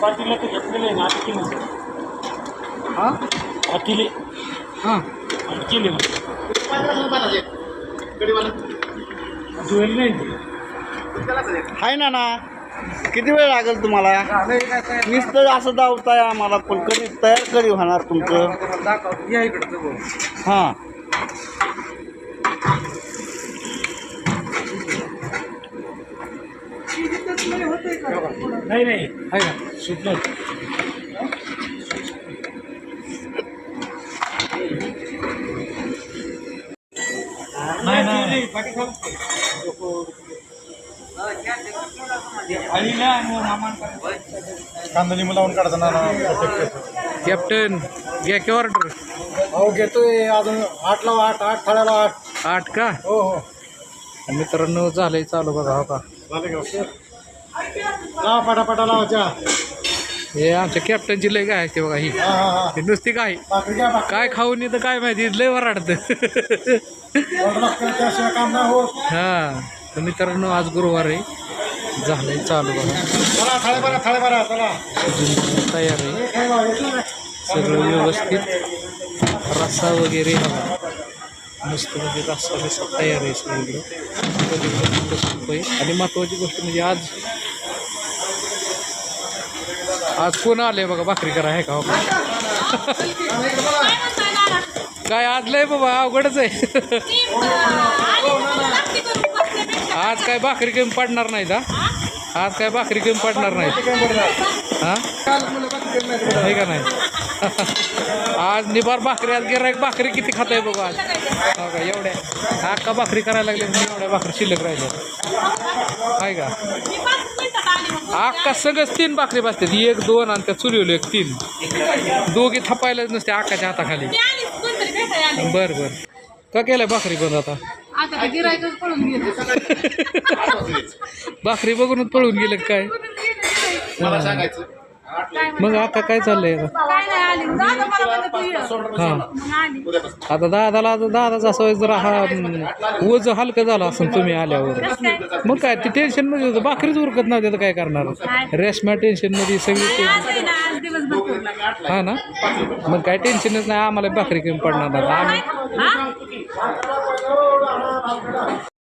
पाटीलला तर घेतलेलं आहे ना हां? अटकिले हां. अटकिले जुवेल नाही. आहे ना ना किती वेळ लागेल तुम्हाला? नुसतं असं धावताय आम्हाला पण कधी तयार कधी होणार तुमचं? दाखव या इकडं जवळ. हां. नाही नाही. आहे का? नाही नाही कांदा लिंबू लावून काढताना कॅप्टन घ्या की ऑर्डर हो घेतोय. अजून आठ लावा आठ आठ थाळ्याला आठ. आठ का? हो हो. मित्रांनो झालंय चालू बघा हो का? झाले का? लावा पाटापाटा लावायच्या हे आमच्या कॅप्टनची लय काय असते बघा ही. हा हा हा. ही नुसती काय भाकरी घ्या भाकरी काय खाऊन येतं काय माहिती लय वराडतं. ऑर्डर लागतं त्याशिवाय काम नाही होत. हा. तर मित्रांनो आज गुरुवार आहे. झालंय चालू बघा. चला थाळे बरा थाळे बरा चला. अजून तयार आहे. हे काय बा, घेतलं ना? सगळं व्यवस्थित. रस्सा वगैरे हवा मस्त म्हणजे रस्सा तयार आहे आहे आणि महत्त्वाची गोष्ट म्हणजे आज आज कोण आले बघा भाकरी करा आहे का हो काय आज लय बाबा अवघडच आहे. आज काय भाकरी कमी पडणार नाहीत हा? आज काय भाकरी कमी पडणार नाही हा? हे का नाही? आज निबार भाकरी आज गिरायक भाकरी किती खात आहे बघा आज. हो का एवढ्या. अक्का भाकरी करायला लागली एवढ्या भाकरी शिल्लक राहिल्या. आहे का? अक्का सगळंच तीन भाकरी बसतात एक दोन आणि त्या चुलीवलं एक तीन. दोघी थपायलाच नसते अक्काच्या हाताखाली. बर बर. का केलंय भाकरी बंद आता? आता ते गिरायकच पळून गेले. भाकरी बघूनच पळून गेलं काय? मग आता काय चाललंय आता? काय नाही आली. दादा मला म्हणलं तू ये. हा. मग आली. आता दादाला आता दादाचा असं जरा हा वज हलकं झालं असं तुम्ही आल्यावर. मग काय ते टेन्शनमध्ये होतं. भाकरीच उरकत नव्हते तर काय करणार? रेशमा टेन्शनमध्ये सगळी आज ते- आहे ना आज दिवसभर फिरला. हा ना? मग काय टेन्शनच नाही आम्हाला भाकरी कमी पडणार आता आम्ही हा?